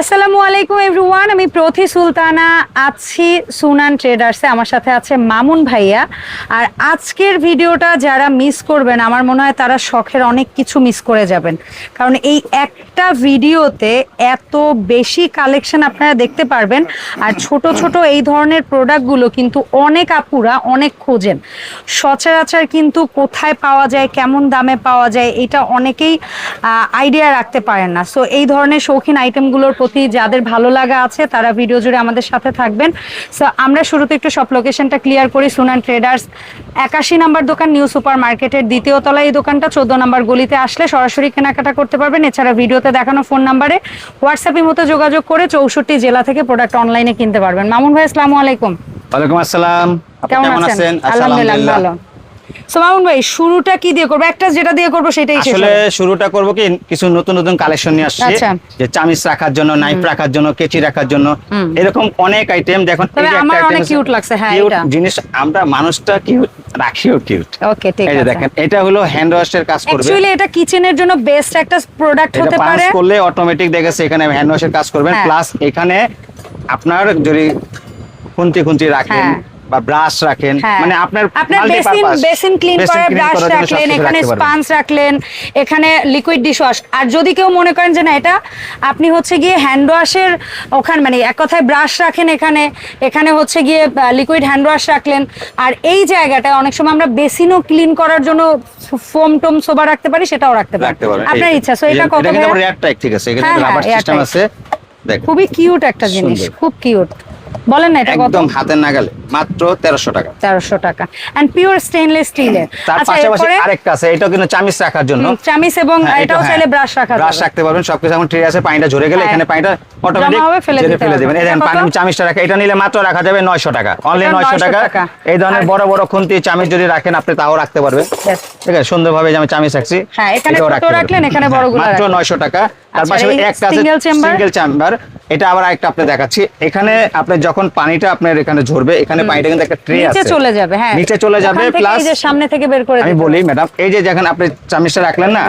আসসালামু আলাইকুম এভরিওয়ান, আমি প্রথি সুলতানা, আছি সুনান ট্রেডার্সে, আমার সাথে আছে মামুন ভাইয়া। আর আজকের ভিডিওটা যারা মিস করবেন, আমার মনে হয় তারা শখের অনেক কিছু মিস করে যাবেন। কারণ এই একটা ভিডিওতে এত বেশি কালেকশন আপনারা দেখতে পারবেন, আর ছোট ছোট এই ধরনের প্রোডাক্টগুলো কিন্তু অনেক আপুরা অনেক খোঁজেন। সচরাচর কিন্তু কোথায় পাওয়া যায়, কেমন দামে পাওয়া যায়, এটা অনেকেই আইডিয়া রাখতে পারেন না। সো এই ধরনের শৌখিন আইটেমগুলোর প্রতি যাদের ভালো লাগা আছে তারা ভিডিও জুড়ে আমাদের সাথে থাকবেন। সো আমরা শুরুতে একটু সব লোকেশনটা ক্লিয়ার করি সুনান ট্রেডার্স একাশি নাম্বার দোকান নিউ সুপার মার্কেটের দ্বিতীয় তলায় এই দোকানটা চোদ্দ নাম্বার গলিতে আসলে সরাসরি কেনাকাটা করতে পারবেন। এছাড়া ভিডিওতে দেখানো ফোন নাম্বারে হোয়াটসঅ্যাপের মতো যোগাযোগ করে চৌষট্টি জেলা থেকে প্রোডাক্ট অনলাইনে কিনতে পারবেন। মামুন ভাই আসসালামু আলাইকুম। ওয়ালাইকুম আসসালাম। কেমন আছেন? আলহামদুলিল্লাহ। ভালো। সো মামুন ভাই শুরুটা কি দিয়ে করব? একটা যেটা দিয়ে করব সেটাই আসলে শুরুটা করব কি কিছু নতুন নতুন কালেকশন নিয়ে আসছি। আচ্ছা। যে চামিচ রাখার জন্য নাইফ রাখার জন্য কেচি রাখার জন্য এরকম অনেক আইটেম দেখুন এই একটা আমার অনেক cute লাগছে, হ্যাঁ, এটা। জিনিস আমরা মানুষটা কিউট রাখিও কিউট ওকে ঠিক আছে। দেখেন এটা হলো হ্যান্ড ওয়াশের কাজ করবে। অ্যাকচুয়ালি এটা কিচেনের জন্য বেস্ট একটা প্রোডাক্ট এটা হতে পারে। করলে অটোমেটিক দেখেছে এখানে হ্যান্ড ওয়াশের কাজ করবেন। হ্যাঁ। প্লাস এখানে আপনার যদি খুন্তি খুন্তি রাখেন হ্যাঁ। বা ব্রাশ রাখেন হ্যাঁ। মানে আপনার আপনার বেসিন বেসিন ক্লিন করার ব্রাশ রাখলেন এখানে। স্পাঞ্জ রাখলেন এখানে লিকুইড ডিশ ওয়াশ আর যদি কেউ মনে করেন যে না এটা আপনি হচ্ছে গিয়ে হ্যান্ড ওয়াশের ওখানে মানে এক কথায় ব্রাশ রাখেন এখানে এখানে হচ্ছে গিয়ে লিকুইড হ্যান্ড ওয়াশ রাখলেন। আর এই জায়গাটা অনেক সময় আমরা বেসিনও ক্লিন করার জন্য ফোম টোম সোবা রাখতে পারি সেটাও রাখতে পারি আপনার ইচ্ছা সো এটা কত? ঠিক আছে এখানে হ্যাঁ, রাবার হ্যাঁ, সিস্টেম আছে। খুবই কিউট একটা জিনিস খুব কিউট বলেন না এটা একদম হাতের নাগালে মাত্র তেরোশো টাকা। তেরোশো টাকা। এন্ড পিওর স্টেনলেস স্টিলের তার আচ্ছা পাশাপাশি আরেকটা আছে এটাও কিন্তু চামিচ রাখার জন্য। চামিচ এবং হ্যাঁ, এটাও হ্যাঁ। চাইলে ব্রাশ রাখা ব্রাশ রাখতে পারবেন সবকিছু এখন ট্রে আছে পানিটা ঝরে গেলে হ্যাঁ। এখানে পানিটা অটোমেটিক ফেলে দিতে ফেলে দিবেন। এই পানি? চামিচটা রাখা এটা নিলে মাত্র রাখা যাবে নয়শো টাকা। অনলি নয়শো 900 টাকা। এই ধরনের বড় বড় খুন্তি চামিচ যদি রাখেন আপনি তাও রাখতে পারবেন। ঠিক আছে সুন্দরভাবে আমি চামিচ রাখছি হ্যাঁ, এখানে ছোট রাখলেন, এখানে বড়গুলো মাত্র রাখলেন। নয়শো টাকা। তার আচ্ছা, পাশাপাশি একটা আছে? সিঙ্গেল চেম্বার এটা আবার একটা আপনি দেখাচ্ছি। এখানে আপনি যখন পানিটা আপনার এখানে ঝরবে এখানে পানিটা কিন্তু একটা ট্রে আছে। নিচে চলে যাবে হ্যাঁ। নিচে চলে যাবে প্লাস এই যে সামনে থেকে বের করে আমি বলি ম্যাডাম এই যে যখন আপনি চামিচটা রাখলেন না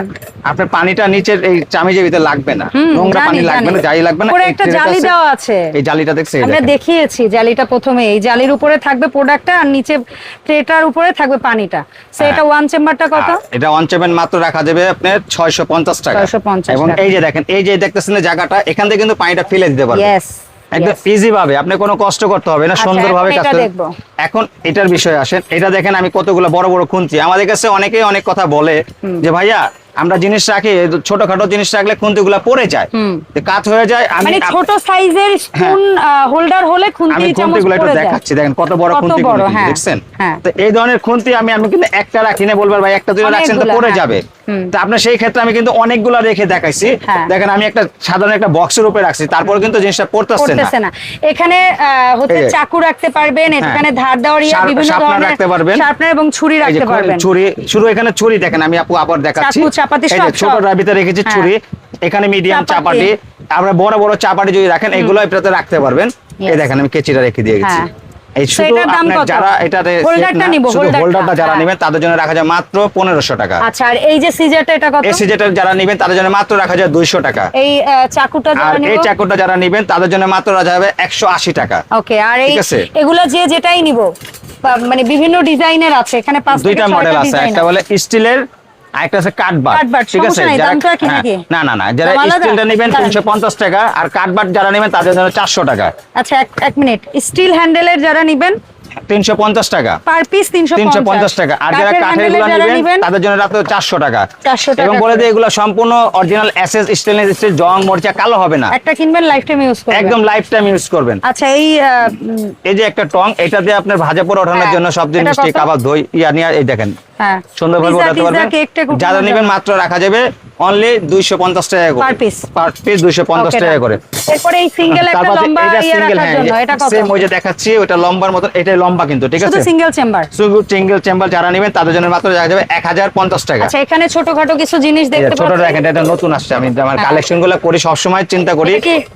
আপনার পানিটা নিচের এই চামিচের ভিতরে লাগবে না। নোংরা পানি লাগবে না। জালি লাগবে না। উপরে একটা জালি দেওয়া আছে। এই জালিটা দেখছে এই আমরা দেখিয়েছি জালিটা প্রথমে। এই জালির উপরে থাকবে প্রোডাক্টটা আর নিচে ট্রেটার উপরে থাকবে পানিটা। সো হ্যাঁ। এটা ওয়ান চেম্বারটা কত? এটা ওয়ান চেম্বার মাত্র রাখা যাবে আপনার ছয়শো পঞ্চাশ টাকা। 650 এবং এই যে দেখেন এই যে দেখতেছেন জায়গাটা এখান থেকে কিন্তু পানিটা ফেলে দিতে পারবেন একদম ইজি ভাবে আপনি কোনো কষ্ট করতে হবে না আচ্ছা, সুন্দর ভাবে এখন কাজ করতে- এখন এটার বিষয়ে আসেন। এটা দেখেন আমি কতগুলো বড় বড় খুনছি। আমাদের কাছে অনেকেই অনেক কথা বলে যে ভাইয়া আমরা জিনিস রাখি ছোটখাটো জিনিস রাখলে খুন্তিগুলো পড়ে যায়। কাত হয়ে যায় আমি মানে ছোট সাইজের স্পুন হোল্ডার হলে খুন্তি খুন্তিগুলো একটু দেখাচ্ছি দেখেন কত বড় খুন্তি হ্যাঁ, দেখছেন? হ্যাঁ। তো এই ধরনের খুন্তি আমি আমি কিন্তু একটা রাখি না বলবার ভাই একটা দুটো রাখছেন তো পড়ে হ্যাঁ। যাবে। তো আপনার সেই ক্ষেত্রে আমি কিন্তু অনেকগুলো রেখে দেখাইছি। হ্যাঁ। দেখেন আমি একটা সাধারণ একটা বক্সের উপরে রাখছি তারপরে কিন্তু জিনিসটা পড়তেছে না। না। এখানে হচ্ছে চাকু রাখতে পারবেন হ্যাঁ। এখানে ধার দেওয়ার ইয়া বিভিন্ন ধরনের রাখতে পারবেন। শার্পনার এবং ছুরি রাখতে পারবেন। ছুরি শুরু এখানে ছুরি দেখেন আমি আপু আবার দেখাচ্ছি। চাপাতি সব, ছোট। রাবিতে রেখেছি হ্যাঁ। ছুরি এখানে মিডিয়াম চাপাতি। চাপাটি আমরা বড় বড় চাপাটি যদি রাখেন এগুলো এটাতে রাখতে পারবেন। এই দেখেন আমি কেচিটা রেখে দিয়ে গেছি। হ্যাঁ। এই So শুধু আপনার যারা এটাতে হোল্ডারটা যারা হ্যাঁ। নেবেন তাদের জন্য রাখা যায় মাত্র পনেরোশো টাকা। আচ্ছা আর এই যে সিজারটা এটা কত? এসি যেটা যারা নেবেন তাদের জন্য মাত্র রাখা যায় দুইশো টাকা। এই চাকুটা যারা নিব এই চাকুটা যারা নেবেন তাদের জন্য মাত্র রাখা যাবে একশো আশি টাকা। ওকে আর এই। এগুলা যে যেটাই নিব মানে বিভিন্ন ডিজাইনের আছে এখানে পাঁচ দুইটা মডেল আছে। একটা বলে স্টিলের আরেকটা আছে কাঠবার কাঠবার, ঠিক আছে? সমস্যা নাই, যারা- দামটা একই নাকি? না না না যারা স্টিলটা নেবেন তিনশো পঞ্চাশ টাকা আর কাঠবার যারা নেবেন তাদের জন্য চারশো টাকা। আচ্ছা এক এক মিনিট। স্টিল হ্যান্ডেলের যারা নিবেন? তিনশো পঞ্চাশ টাকা। পার পিস তিনশো তিনশো পঞ্চাশ টাকা। আর যারা কাঠেরগুলো নেবেন তাদের জন্য রাখতে চারশো টাকা। 400 টাকা এবং বলে। এগুলো সম্পূর্ণ অরিজিনাল এসএস স্টেনলেস স্টিল জং মরিচা কালো হবে না। একটা কিনবেন লাইফ টাইম ইউজ করবেন। একদম লাইফ টাইম ইউজ করবেন। আচ্ছা এই এই যে একটা টং এটা দিয়ে আপনার ভাজা পোড়া ওঠানোর হ্যাঁ, জন্য সব জিনিস? কাবাব দই ইয়া নিয়ে এই দেখেন। হ্যাঁ। পারবেন উঠানো যারা নেবেন মাত্র রাখা যাবে অনলি দুইশো পঞ্চাশ টাকা করে? পার পিস টাকা করে। এরপরে এই সিঙ্গেল একটা লম্বা এটা ইয়ে সিঙ্গেল হ্যাঁ এটা কত? সেম ওই যে দেখাচ্ছি ওটা লম্বার মতন এটা লম্বা কিন্তু ঠিক শুধু সিঙ্গেল চেম্বার শুধু সিঙ্গেল চেম্বার যারা নেবেন তাদের জন্য মাত্র রাখা যাবে এক হাজার পঞ্চাশ টাকা। আচ্ছা এখানে ছোটখাটো কিছু জিনিস এই যে ছোট পাচ্ছি। এটা নতুন আসছে আমি আমার। কালেকশনগুলো করি চিন্তা করি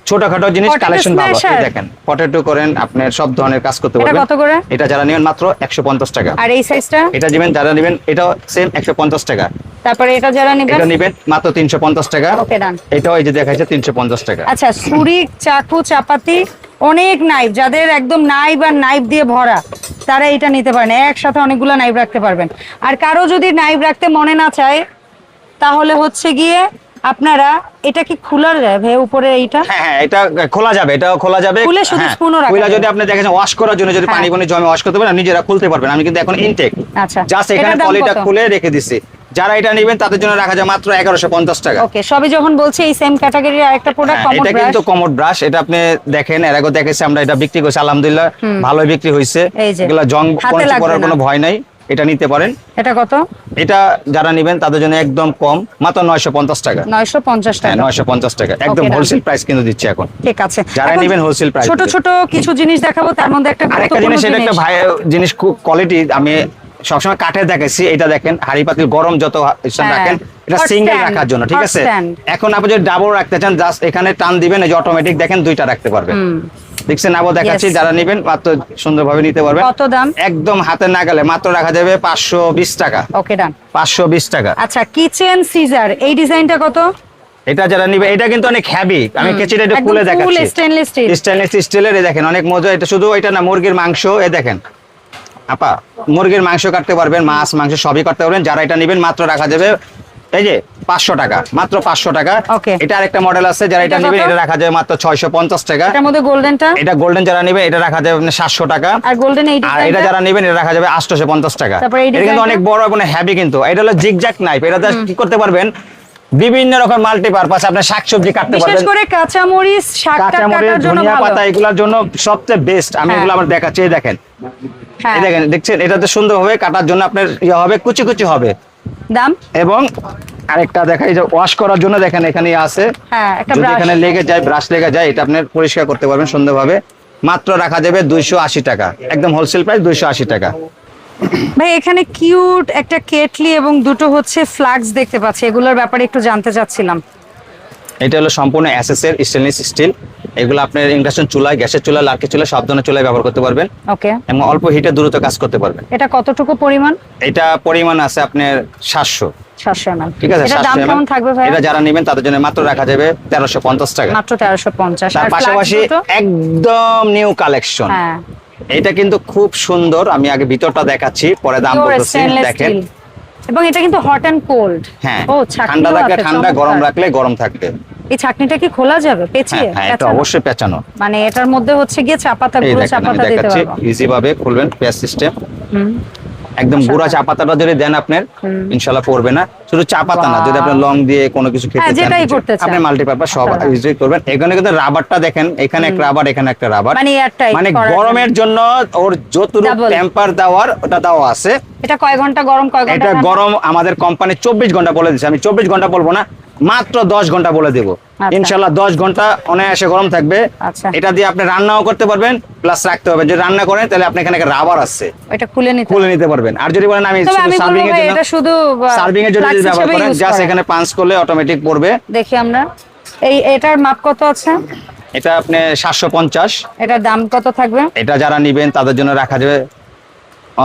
ছোটখাটো জিনিস কালেকশন ভালো। দেখেন পটেটো করেন আপনার সব ধরনের কাজ করতে এটা কত করে? এটা যারা নেবেন মাত্র একশো পঞ্চাশ টাকা। আর এই সাইজটা এটা নেবেন যারা নেবেন নেবেন এটা সেম একশো পঞ্চাশ টাকা। তারপরে এটা যারা নেবেন? এটা নেবেন মাত্র তিনশো পঞ্চাশ টাকা। ওকে ডান এটাও এই যে দেখাইছে 350 টাকা। আচ্ছা ছুরি চাকু চাপাতি অনেক নাইফ যাদের একদম নাইফ আর নাইফ দিয়ে ভরা তারা এটা নিতে পারেন। একসাথে অনেকগুলো নাইফ রাখতে পারবেন। আর কারও যদি নাইফ রাখতে মনে না চায় তাহলে হচ্ছে গিয়ে আপনারা এটা কি যায় ভাই উপরে এইটা? হ্যাঁ হ্যাঁ এটা খোলা যাবে এটাও খোলা যাবে। খুলে শুধু হ্যাঁ, spoon ও রাখা খুলে যাবে। যদি আপনি দেখেন ওয়াশ করার জন্য যদি হ্যাঁ। পানি পানি জমে ওয়াশ করতে পারেন নিজেরা খুলতে পারবেন। আমি কিন্তু এখন ইনটেক আচ্ছা জাস্ট এখানে পলিটা খুলে রেখে দিছি। যারা এটা নেবেন তাদের জন্য রাখা যায় মাত্র এগারোশো পঞ্চাশ টাকা। ওকে সবই যখন বলছি এই সেম ক্যাটাগরির আরেকটা প্রোডাক্ট হ্যাঁ, কমন এটা কিন্তু কমোড ব্রাশ এটা আপনি দেখেন এর আগে দেখেছি আমরা এটা বিক্রি করছি আলহামদুলিল্লাহ ভালোই বিক্রি হয়েছে এই এগুলা জং পড়ার কোনো ভয় নাই। এটা নিতে পারেন। এটা কত? এটা যারা নেবেন তাদের জন্য একদম কম মাত্র নয়শো পঞ্চাশ টাকা। নয়শো পঞ্চাশ হ্যাঁ টাকা নয়শো পঞ্চাশ টাকা। একদম হোলসেল প্রাইস কিন্তু দিচ্ছে এখন। ঠিক আছে। যারা নেবেন wholesale price ছোট ছোট কিছু জিনিস দেখাবো তার মধ্যে একটা আরেকটা জিনিস এটা একটা ভাই জিনিস খুব কোয়ালিটি আমি সবসময় কাঠের দেখাইছি এটা দেখেন হাড়ি পাতিল গরম যত হ্যাঁ, রাখেন এটা সিঙ্গেল রাখার জন্য ঠিক আছে? এখন আপনি যদি ডাবল রাখতে চান জাস্ট এখানে টান দিবেন এই যে অটোমেটিক দেখেন দুইটা রাখতে পারবেন। দেখছেন আবার দেখাচ্ছি যারা নেবেন মাত্র সুন্দরভাবে নিতে পারবেন। কত দাম? একদম হাতে না গেলে মাত্র রাখা যাবে পাঁচশো বিশ টাকা। ওকে ডান পাঁচশো বিশ টাকা। আচ্ছা কিচেন সিজার এই ডিজাইনটা কত? এটা যারা নিবে এটা কিন্তু অনেক হ্যাভি আমি কেচিটা একটু খুলে দেখাচ্ছি। stainless steel। স্টেনলেস স্টিলের দেখেন অনেক মজা। এটা শুধু এটা না মুরগির মাংস এ দেখেন। আপা মুরগির মাংস কাটতে পারবেন মাছ মাংস সবই কাটতে পারবেন। যারা এটা নেবেন মাত্র রাখা যাবে এই যে? পাঁচশো টাকা। মাত্র পাঁচশো টাকা. এটা আরেকটা মডেল আছে যারা এটা নেবেন এটা রাখা যাবে মাত্র ছয়শো পঞ্চাশ টাকা। এটার মধ্যে গোল্ডেনটা? এটা গোল্ডেন যারা নেবে এটা রাখা যাবে সাতশো টাকা। আর গোল্ডেন আর এটা যারা নেবেন এটা রাখা যাবে আটশোশো পঞ্চাশ টাকা। এটা কিন্তু? অনেক বড় এবং হ্যাভি কিন্তু। এটা হলো জিগজ্যাক নাইফ এটা কি করতে পারবেন? বিভিন্ন রকম মাল্টিপারপাস আপনি শাকসবজি কাটতে পারবেন। বিশেষ করে কাঁচামরিচ কাঁচামরিচ কাটার জন্য ধনিয়া পাতা এগুলোর জন্য সবচেয়ে বেস্ট আমি হ্যাঁ। এগুলো আমার দেখাচ্ছি দেখেন। হ্যাঁ। এই দেখেন দেখছেন? এটাতে সুন্দরভাবে কাটার জন্য আপনার ইয়ে হবে কুচি কুচি হবে। দাম? এবং আরেকটা দেখাই যে ওয়াশ করার জন্য দেখেন এখানে আছে। হ্যাঁ একটা ব্রাশ এখানে লেগে যায় ব্রাশ লেগে যায় এটা আপনি পরিষ্কার করতে পারবেন সুন্দরভাবে। মাত্র রাখা যাবে দুইশো আশি টাকা। একদম হোলসেল প্রাইস দুইশো আশি টাকা। ভাই এখানে কিউট একটা কেটলি এবং দুটো হচ্ছে ফ্লাক্স দেখতে পাচ্ছি। এগুলোর ব্যাপারে একটু জানতে চাচ্ছিলাম। এটা হলো সম্পূর্ণ অ্যাসেসের স্টেনলেস স্টিল এগুলো আপনার ইন্ডাকশন চুলায় গ্যাসের চুলা লার্কি চুলা সব ধরনের চুলায় ব্যবহার করতে পারবেন। ওকে। এবং অল্প হিটে দ্রুত কাজ করতে পারবেন। এটা কতটুকু পরিমাণ? এটা পরিমাণ আছে আপনার সাতশো। সাতশো এমএল। ঠিক আছে এটা 700 কেমন থাকবে ভাই এটা যারা নেবেন তাদের জন্য মাত্র রাখা যাবে তেরোশো পঞ্চাশ টাকা। মাত্র তেরোশো পঞ্চাশ। তার পাশাপাশি একদম নিউ কালেকশন হ্যাঁ। এটা কিন্তু খুব সুন্দর। আমি আগে ভিতরটা দেখাচ্ছি পরে দাম বলতেছি দেখেন। এবং এটা কিন্তু হট কোল্ড হ্যাঁ ঠান্ডা ঠান্ডা গরম রাখলে গরম থাকবে। এই ছাকনিটা কি খোলা যাবে? হ্যাঁ পেঁচিয়ে? হ্যাঁ এটা অবশ্যই পেঁচানো। মানে এটার মধ্যে হচ্ছে গিয়ে চাপাতা গুঁড়ো চাপাতা দিতে পারব। ইজি ভাবে খুলবেন পেঁয়াজ সিস্টেম একদম গুঁড়া চা পাতাটা যদি দেন আপনার ইনশাল্লাহ পড়বে না। শুধু চা পাতা না যদি আপনি লং দিয়ে কোনো কিছু খেতে হ্যাঁ, চান যেটাই করতে চান। আপনি মাল্টিপারপাস সব আচ্ছা। ইউজ করবেন। এখানে কিন্তু রাবারটা দেখেন এখানে একটা রাবার এখানে একটা রাবার। মানে মানে গরমের জন্য ওর যতটুকু। টেম্পার দেওয়ার ওটা দেওয়া আছে। এটা কয় ঘণ্টা গরম কয় ঘণ্টা এটা গরম আমাদের কোম্পানি চব্বিশ ঘণ্টা বলে দিচ্ছে আমি চব্বিশ ঘণ্টা বলব না মাত্র দশ ঘণ্টা বলে দেবো। আচ্ছা। ইনশাল্লাহ দশ ঘণ্টা অনায়াসে গরম থাকবে। আচ্ছা। এটা দিয়ে আপনি রান্নাও করতে পারবেন প্লাস রাখতে হবে যদি রান্না করেন তাহলে আপনি এখানে রাবার আছে। এটা খুলে নিতে খুলে নিতে পারবেন। আর যদি বলেন আমি সার্ভিং এর জন্য শুধু সার্ভিং এর জন্য যদি ব্যবহার করেন জাস্ট এখানে পাঁচ করলে অটোমেটিক পড়বে। দেখি আমরা। এই এটার মাপ কত আছে? এটা আপনি সাতশো পঞ্চাশ। এটার দাম কত থাকবে? এটা যারা নিবেন তাদের জন্য রাখা যাবে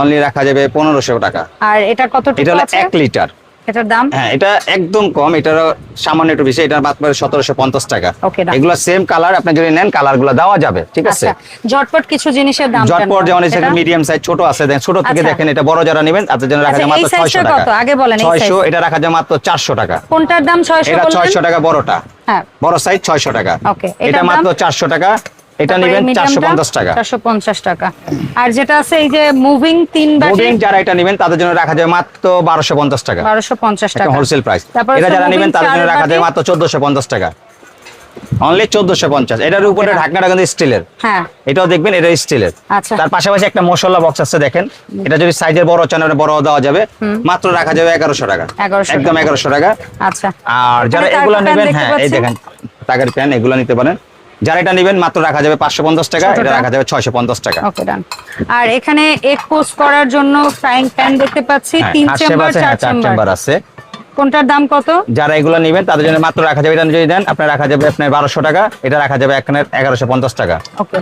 অনলি রাখা যাবে পনেরোশো টাকা। আর এটা কত এটা হলো লিটার এটার দাম হ্যাঁ এটা একদম কম এটারও সামান্য একটু বেশি এটার মাত্র সতেরোশো পঞ্চাশ টাকা এগুলো সেম কালার আপনি যদি নেন কালারগুলো দেওয়া যাবে ঠিক আছে আচ্ছা ঝটপট কিছু জিনিসের দাম জানব। যেমন এটা? মিডিয়াম সাইজ ছোট আছে দেখেন ছোট থেকে আচ্ছা। দেখেন এটা বড় যারা নেবেন তাদের জন্য রাখা আচ্ছা, যায় মাত্র ছয়শো টাকা? আগে বলেন, ছয়শো। এটা রাখা যায় মাত্র চারশো টাকা কোনটার দাম ছয়শো এটা ছয়শো টাকা বড়টা হ্যাঁ বড় সাইজ ছয়শো টাকা এটা মাত্র? চারশো টাকা এটা নেবেন চারশো পঞ্চাশ টাকা। চারশো পঞ্চাশ টাকা। আর যেটা আছে এই যে মুভিং তিন বাটি মুভিং যারা এটা নেবেন তাদের জন্য রাখা যায় মাত্র বারোশো পঞ্চাশ টাকা। বারোশো পঞ্চাশ একটা টাকা। হোলসেল প্রাইস এটা যারা নেবেন তাদের জন্য রাখা যায় মাত্র চোদ্দশো পঞ্চাশ টাকা। অনলি চোদ্দশো পঞ্চাশ। এটার উপরে ঢাকনাটা কিন্তু স্টিলের হ্যাঁ। এটাও দেখবেন এটা স্টিলের আচ্ছা। তার পাশাপাশি একটা মশলা বক্স আছে দেখেন। এটা যদি সাইজের বড় চান বড় দেওয়া যাবে। মাত্র রাখা যাবে এগারোশো টাকা। একদম টাকা। এগারোশো টাকা। আচ্ছা। আর যারা এগুলো নেবেন হ্যাঁ এই। দেখেন টাকার প্যান এগুলো নিতে পারেন। যারা এটা নেবেন মাত্র রাখা যাবে পাঁচশো পঞ্চাশ টাকা এটা রাখা যাবে ছয়শো পঞ্চাশ টাকা। ওকে ডান আর এখানে পোস্ট করার জন্য ফ্রাইং প্যান দেখতে পাচ্ছি হ্যাঁ, তিন চেম্বার চার হ্যাঁ, চেম্বার। আছে। কোনটার দাম কত? যারা এগুলো নেবেন তাদের জন্য মাত্র রাখা যাবে এটা যদি দেন আপনার রাখা যাবে আপনার বারোশো টাকা এটা রাখা যাবে এখানে এগারোশো পঞ্চাশ টাকা। ওকে।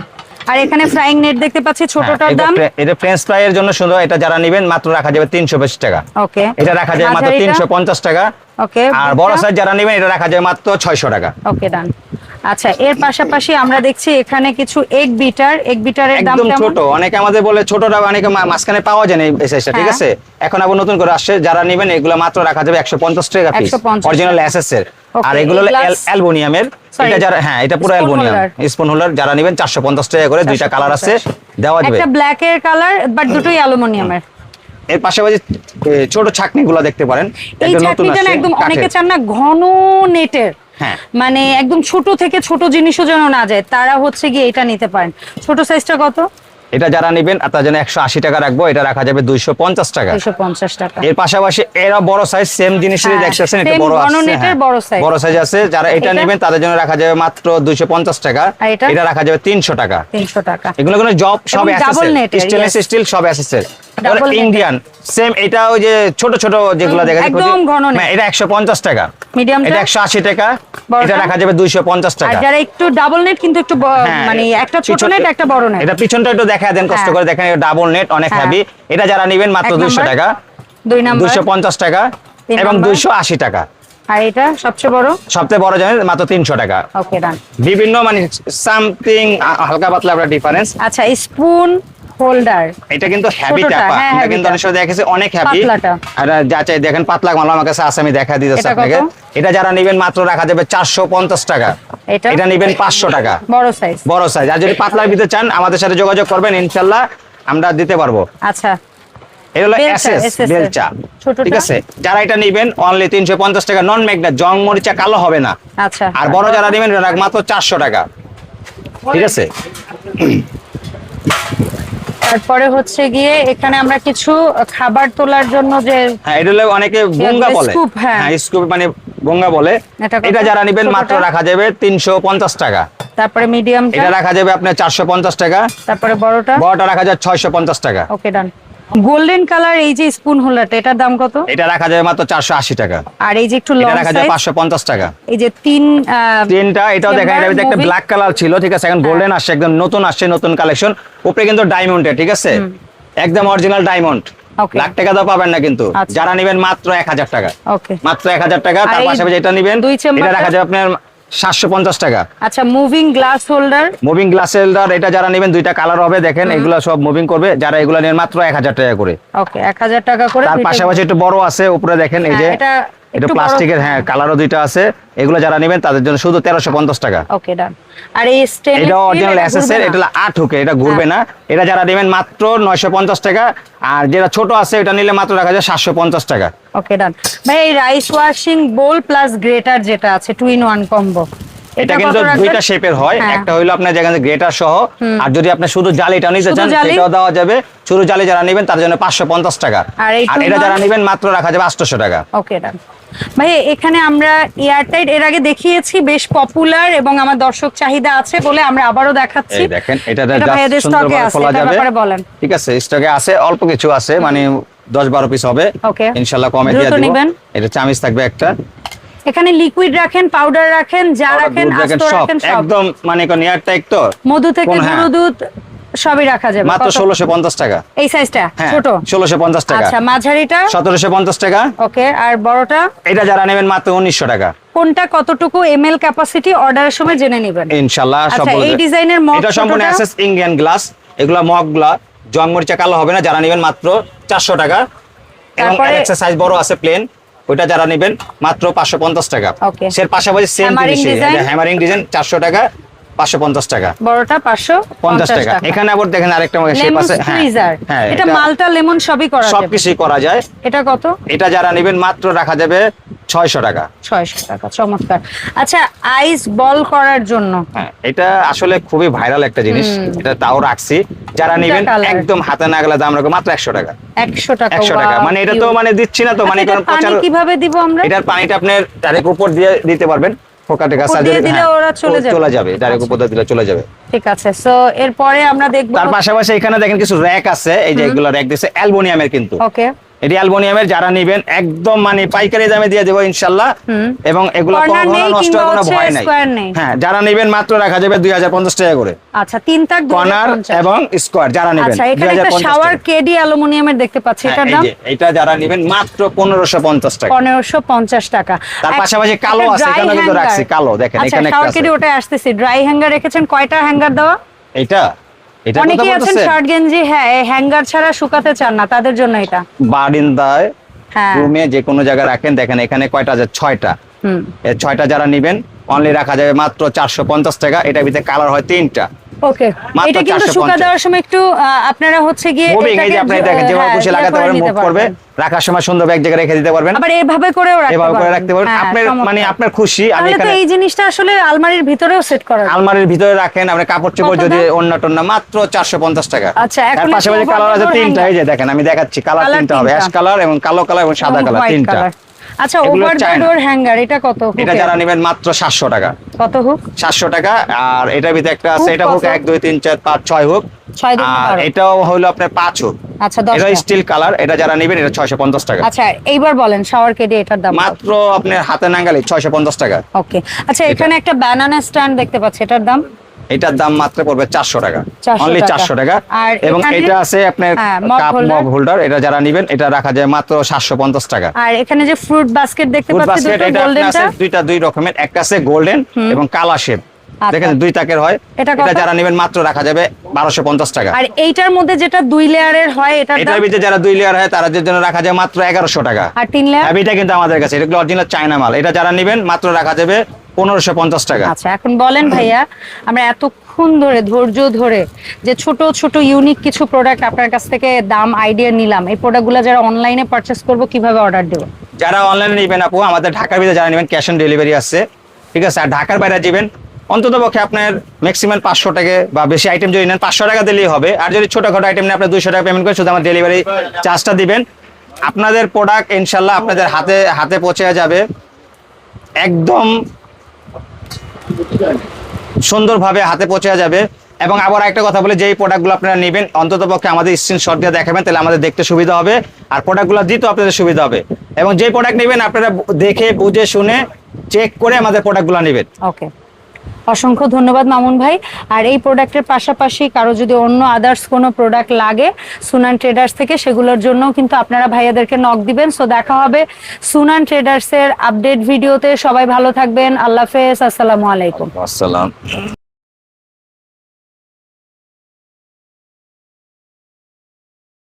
আর এখানে ফ্রাইং নেট দেখতে পাচ্ছি ছোটটার হ্যাঁ, এটা দাম? এটা ফ্রেঞ্চ ফ্রাই এর জন্য সুন্দর এটা যারা নেবেন মাত্র রাখা যাবে তিনশো বেশি টাকা। ওকে। এটা রাখা যাবে মাত্র তিনশো পঞ্চাশ টাকা। ওকে আর বড় সাইজ যারা নেবেন এটা রাখা যাবে মাত্র ছয়শো টাকা। ওকে ডান আচ্ছা এর পাশাপাশি আমরা দেখছি এখানে কিছু এগ বিটার এগ বিটারের দাম একদম কেমন? ছোট। অনেকে আমাদের বলে ছোটটা অনেকে মাঝখানে পাওয়া যায় না এই সাইজটা ঠিক হ্যাঁ। আছে? এখন আবার নতুন করে আসছে। যারা নেবেন এগুলো মাত্র রাখা যাবে একশো পঞ্চাশ টাকা পিস অরিজিনাল এসএস এর। আর এগুলো হলো এগুলা- এটা যারা হ্যাঁ এটা পুরো অ্যালবোনিয়াম। স্পুন হোল্ডার যারা নেবেন চারশো পঞ্চাশ টাকা করে দুইটা কালার আছে দেওয়া যাবে। একটা ব্ল্যাক এর কালার বাট দুটোই অ্যালুমিনিয়ামের। এর পাশাপাশি ছোট ছাকনি গুলো দেখতে পারেন। এই আসছে, একদম অনেকে চান না ঘন নেটের। মানে একদম ছোট থেকে ছোট জিনিসও যেন না যায় তারা হচ্ছে গিয়ে এটা নিতে পারেন। ছোট সাইজটা কত? এটা যারা নেবেন তার জন্য একশো আশি টাকা রাখব এটা রাখা যাবে দুইশো পঞ্চাশ টাকা। পঞ্চাশ টাকা। এর পাশাপাশি এরা বড় সাইজ সেম হ্যাঁ, দেখতেছেন এটা বড় আছে হ্যাঁ। বড় সাইজ আছে যারা এটা? নেবেন তাদের জন্য রাখা যাবে মাত্র দুইশো পঞ্চাশ টাকা। এটা? রাখা যাবে তিনশো টাকা। তিনশো টাকা। এগুলো কোনো জব সব স্টেনলেস স্টিল সব অ্যাসেসের। ইন্ডিয়ান সেম এটা ওই যে ছোট ছোট যেগুলো দেখা যায় একদম ঘন net। হ্যাঁ, এটা টাকা। মিডিয়ামটা এটা একশো আশি টাকা। এটা রাখা যাবে দুইশো পঞ্চাশ আর যারা একটু ডাবল নেট কিন্তু একটু হ্যাঁ, মানে একটা ছোট নেট একটা বড় নেট এটা পিছনটা একটু দেখা দেন কষ্ট হ্যাঁ। করে দেখেন ডাবল নেট অনেক। হেভি এটা যারা নেবেন মাত্র এক দুইশো নাম্বার, টাকা। দুই নাম্বার টাকা এবং টাকা। আর এটা সবচেয়ে বড়? সবচেয়ে বড় জানেন মাত্র তিনশো টাকা। ওকে ডান বিভিন্ন মানে সামথিং হালকা পাতলা ডিফারেন্স আচ্ছা স্পুন হোল্ডার এটা কিন্তু হ্যাভি ছোটটা, চাপা। হ্যাঁ, এটা কিন্তু অনেক সময় দেখেছে অনেক হ্যাভি আর যা চাই দেখেন পাতলা মাল আমার কাছে আছে দেখা দিতেছি? আপনাকে। এটা যারা নেবেন মাত্র রাখা যাবে টাকা। এটা? এটা নেবেন পাঁচশো টাকা। বড় সাইজ বড় সাইজ আর যদি পাতলার ভিতরে চান আমাদের সাথে যোগাযোগ করবেন ইনশাল্লাহ আমরা দিতে পারব। আচ্ছা। এটা হলো বেলচা, এসএস বেলচা। ঠিক আছে? যারা এটা নেবেন অনলি তিনশো পঞ্চাশ টাকা নন ম্যাগনেট জং মরিচা কালো হবে না। আচ্ছা। আর বড় যারা নেবেন মাত্র চারশো টাকা। ঠিক আছে? তারপরে হচ্ছে গিয়ে এখানে আমরা কিছু খাবার তোলার জন্য যে হ্যাঁ এটা অনেকে গঙ্গা বলে। স্কুপ হ্যাঁ। হ্যাঁ স্কুপ মানে গঙ্গা বলে। এটা যারা নেবেন মাত্র রাখা যাবে তিনশো পঞ্চাশ টাকা। তারপরে মিডিয়ামটা এটা রাখা যাবে আপনার চারশো পঞ্চাশ টাকা। তারপরে বড়টা? বড়টা রাখা যাবে ছয়শো পঞ্চাশ টাকা। ওকে ডান গোল্ডেন কালার এই যে স্পুন হোল্ডারটা এটার দাম কত? এটা রাখা যাবে মাত্র চারশো আশি টাকা। আর এই যে একটু লং এটা রাখা পঞ্চাশ টাকা। এই যে তিন তিনটা এটাও দেখেন এটা একটা ব্ল্যাক কালার ছিল ঠিক আছে এখন গোল্ডেন আসছে একদম নতুন আসছে নতুন কালেকশন উপরে কিন্তু ডায়মন্ডের ঠিক আছে? একদম অরিজিনাল ডায়মন্ড লাখ টাকা তো পাবেন না কিন্তু। আচ্ছা। যারা নেবেন মাত্র এক হাজার টাকা। মাত্র এক হাজার টাকা তার পাশাপাশি এটা নেবেন। এটা রাখা যাবে আপনার সাতশো পঞ্চাশ টাকা। আচ্ছা moving glass holder moving glass holder এটা যারা নেবেন দুইটা কালার হবে দেখেন এগুলা সব মুভিং করবে। যারা এগুলা নেন মাত্র এক হাজার টাকা করে। ওকে এক হাজার টাকা করে তার পাশাপাশি একটু বড় আছে উপরে দেখেন এই যে হ্যাঁ, এটা এটা প্লাস্টিকের হ্যাঁ কালারও দুইটা আছে। এগুলো যারা নেবেন তাদের জন্য শুধু তেরোশো পঞ্চাশ টাকা। ওকে ডান আর এই স্টেন এটা অরিজিনাল এসএস এর এটা আট হুকে এটা ঘুরবে হ্যাঁ। না। এটা যারা নেবেন মাত্র নয়শো পঞ্চাশ টাকা আর যেটা ছোট আছে এটা নিলে মাত্র রাখা যায় সাতশো পঞ্চাশ টাকা। ওকে ডান ভাই এই rice washing bowl plus grater যেটা আছে টু ইন ওয়ান কম্বো এটা কিন্তু দুইটা শেপের হয়। হ্যাঁ। একটা হইল আপনার যেখানে গ্রেটার সহ আর যদি আপনি শুধু জালিটা নিতে চান সেটাও দেওয়া যাবে। শুধু জালি যারা নেবেন তার জন্য পাঁচশো পঞ্চাশ টাকা। আর এটা যারা? নেবেন মাত্র রাখা যাবে আটশোশো টাকা। ওকে ডান ভাই এখানে আমরা এয়ারটাইট এর আগে দেখিয়েছি বেশ পপুলার এবং আমার দর্শক চাহিদা আছে বলে আমরা আবারও দেখাচ্ছি। দেখেন এটা সুন্দরভাবে খোলা যাবে। বলেন। ঠিক আছে স্টকে আছে অল্প কিছু আছে মানে দশ বারো পিস হবে। Okay. ইনশাল্লাহ কমে দিয়ে দিব। এটা চামিচ থাকবে একটা। এখানে লিকুইড রাখেন পাউডার রাখেন যা রাখেন আস্ত রাখেন সব একদম মানে নিয়ার টাইক তো? মধু থেকে কোন- হ্যাঁ। গুঁড়ো দুধ সবই রাখা যাবে। মাত্র কত? ষোলোশো পঞ্চাশ টাকা। এই সাইজটা হ্যাঁ ছোট? ষোলোশো পঞ্চাশ টাকা। আচ্ছা মাঝারিটা? সতেরোশো পঞ্চাশ টাকা। ওকে আর বড়টা? এটা যারা নেবেন মাত্র উনিশশো টাকা। কোনটা কতটুকু এমএল ক্যাপাসিটি অর্ডারের সময় জেনে নেবেন। ইনশাল্লাহ সব আচ্ছা, এই ডিজাইনের মগ এটা সম্পূর্ণ? অ্যাসেস ইন্ডিয়ান গ্লাস এগুলা জং মরিচা কালো হবে না যারা নেবেন মাত্র চারশো টাকা। এবং তারপরে- সাইজ বড় আছে প্লেন ওইটা যারা নেবেন মাত্র পাঁচশো পঞ্চাশ টাকা। Okay. সের পাশাপাশি সেম design? হ্যামারিং ডিজাইন চারশো টাকা। পাঁচশো পঞ্চাশ টাকা। বড়টা পাঁচশো পঞ্চাশ টাকা। এখানে আবার দেখেন আরেকটা শেপ আছে। হ্যাঁ হ্যাঁ এটা মালটা লেমন সবই করা সবকিছুই করা যায়। এটা কত? এটা যারা নেবেন মাত্র রাখা যাবে ছয়শো টাকা। ছয়শো টাকা চমৎকার। আচ্ছা আইস বল করার জন্য। হ্যাঁ এটা আসলে খুবই ভাইরাল একটা জিনিস। এটা তাও রাখছি। যারা নেবেন একদম হাতে না গেলে দাম রাখব মাত্র একশো টাকা। একশো টাকা একশো টাকা। মানে এটা তো মানে দিচ্ছি না তো মানে আচ্ছা, প্রচার কীভাবে দিব আমরা? এটার পানিটা আপনার উপর দিয়ে দিতে পারবেন। ফোকা গাছ দিয়ে দিলে ওরা চলে যাবে? চলে যাবে ডাইরেক্ট উপর দিলে চলে যাবে। ঠিক আছে সো এরপরে আমরা দেখব তার পাশাপাশি এখানে দেখেন কিছু র্যাক আছে এই যে এগুলো র্যাক দিয়েছে অ্যালবোনিয়ামের কিন্তু। ওকে এটি অ্যালুমিনিয়ামের যারা নিবেন একদম মানে পাইকারি দামে দিয়ে দেবো ইনশাল্লাহ। এবং এগুলো নষ্ট কোনো ভয় নাই। হ্যাঁ যারা নিবেন মাত্র রাখা যাবে দুই হাজার পঞ্চাশ টাকা করে। আচ্ছা তিন তাক কর্নার এবং স্কোয়ার যারা নেবেন আচ্ছা এখানে শাওয়ার কেডি অ্যালুমিনিয়ামের দেখতে পাচ্ছি হ্যাঁ, এটার দাম? এটা যারা নেবেন মাত্র পনেরোশো পঞ্চাশ টাকা। পনেরোশো পঞ্চাশ টাকা। তার পাশাপাশি কালো আছে, এখানেও কিন্তু রাখছি, কালো, দেখেন, আচ্ছা এখানে শাওয়ার কেডি ওটা আসতেছি। ড্রাই হ্যাঙ্গার রেখেছেন কয়টা হ্যাঙ্গার দেওয়া? এটা অনেকেই আছেন শার্ট গেঞ্জি হ্যাঁ হ্যাঙ্গার ছাড়া শুকাতে চান না তাদের জন্য এটা। বারিন্দায় হ্যাঁ। রুমে যে কোনো জায়গায় রাখেন দেখেন এখানে কয়টা আছে? ছয়টা। হুম। ছয়টা যারা নিবেন অনলি রাখা যাবে মাত্র চারশো পঞ্চাশ টাকা এটা ভিতরে কালার হয় তিনটা। ওকে এটা কিন্তু শুকা দেওয়ার সময় একটু আপনারা হচ্ছে গিয়ে এই এটাকে আপনি দেখেন যেভাবে হ্যাঁ, খুশি লাগাতে করে মুভ করবে। রাখার সময় সুন্দর এক জায়গায় রেখে দিতে পারবেন। আবার এভাবে করেও রাখতে এভাবে করে রাখতে পারবেন। হ্যাঁ, আপনার মানে আপনার খুশি আমি এখানে এই জিনিসটা আসলে আলমারির ভিতরেও সেট করা আলমারির ভিতরে রাখেন আপনি কাপড় চোপড় যদি অন্য টন্য মাত্র চারশো পঞ্চাশ টাকা। আচ্ছা, এখন পাশাপাশি কালার আছে তিনটা hanger। এই যে দেখেন আমি দেখাচ্ছি কালার তিনটা হবে। অ্যাশ কালার এবং কালো কালার এবং সাদা কালার তিনটা। আচ্ছা ওভার দ্য ডোর হ্যাঙ্গার এটা কত এটা যারা নেবেন মাত্র সাতশো টাকা। কত হুক সাতশো টাকা আর এটার ভিতরে একটা আছে এটা হোক কত? এক দুই তিন চার পাঁচ ছয় হোক আর এটাও হলো আপনার পাঁচ হোক আচ্ছা এটা স্টিল কালার এটা যারা নেবেন এটা ছয়শো পঞ্চাশ টাকা। আচ্ছা এইবার বলেন শাওয়ার কেডি এটার দাম মাত্র আপনার হাতে নাগালি ছয়শো পঞ্চাশ টাকা। ওকে আচ্ছা এখানে একটা ব্যানানা স্ট্যান্ড দেখতে পাচ্ছি এটার দাম? এটার দাম মাত্র পড়বে চারশো টাকা। অনলি চারশো টাকা। এবং এটা আছে আপনার হ্যাঁ, কাপ মগ হোল্ডার এটা যারা নেবেন এটা রাখা যায় মাত্র সাতশো পঞ্চাশ টাকা। আর এখানে যে ফ্রুট বাস্কেট দেখতে পাচ্ছি দুইটা দুই রকমের। একটা আছে গোল্ডেন এবং কালা শেপ আচ্ছা। দেখেন দুই হয়। এটা যারা নেবেন মাত্র রাখা যাবে বারোশো পঞ্চাশ টাকা। আর এইটার মধ্যে যেটা দুই লেয়ারের হয় এটার ভিতরে যারা দুই লেয়ার হয় তাদের জন্য রাখা যায় মাত্র এগারোশো টাকা। আর তিন লেয়ার? হ্যাবিটা কিন্তু আমাদের কাছে। এটা অরিজিনাল চায়না মাল। এটা যারা নেবেন মাত্র রাখা যাবে পনেরোশো পঞ্চাশ টাকা। আচ্ছা এখন বলেন ভাইয়া আমরা এতক্ষণ ধরে ধৈর্য ধরে যে ছোট ছোট ইউনিক কিছু প্রোডাক্ট আপনার কাছ থেকে দাম আইডিয়া নিলাম এই প্রোডাক্টগুলো যারা অনলাইনে পারচেস করব কীভাবে অর্ডার দেবো? যারা অনলাইনে নেবেন আপু আমাদের ঢাকার ভিতরে যারা নেবেন ক্যাশ অন ডেলিভারি আছে ঠিক আছে? আর ঢাকার বাইরে যাবেন অন্তত পক্ষে আপনার ম্যাক্সিমাম পাঁচশো টাকা বা বেশি আইটেম যদি নেন পাঁচশো টাকা দিলেই হবে। আর যদি ছোটখাটো আইটেম নেন আপনার দুইশো টাকা পেমেন্ট করে শুধু আমার ডেলিভারি চার্জটা দিবেন। আপনাদের প্রোডাক্ট ইনশাল্লাহ আপনাদের হাতে হাতে পৌঁছে যাবে। একদম সুন্দরভাবে হাতে পৌঁছে যাবে। এবং আবার একটা কথা বলে, যেই প্রোডাক্টগুলো আপনারা নেবেন অন্তত পক্ষে আমাদের স্ক্রিনশট দিয়ে দেখাবেন, তাহলে আমাদের দেখতে সুবিধা হবে। আর প্রোডাক্টগুলো দিতেও আপনাদের সুবিধা হবে। এবং যেই প্রোডাক্ট নেবেন, আপনারা দেখে, বুঝে, শুনে চেক করে আমাদের প্রোডাক্টগুলো নেবেন। ওকে অসংখ্য ধন্যবাদ মামুন ভাই। আর এই প্রোডাক্টের পাশাপাশি কারও যদি অন্য আদার্স কোনো প্রোডাক্ট লাগে সুনান ট্রেডার্স থেকে, সেগুলোর জন্য কিন্তু আপনারা ভাইয়াদেরকে নক দিবেন। সো দেখা হবে সুনান ট্রেডার্সের আপডেট ভিডিওতে। সবাই ভালো থাকবেন। আল্লাহ হাফেজ। আসসালামু আলাইকুম। আসসালাম।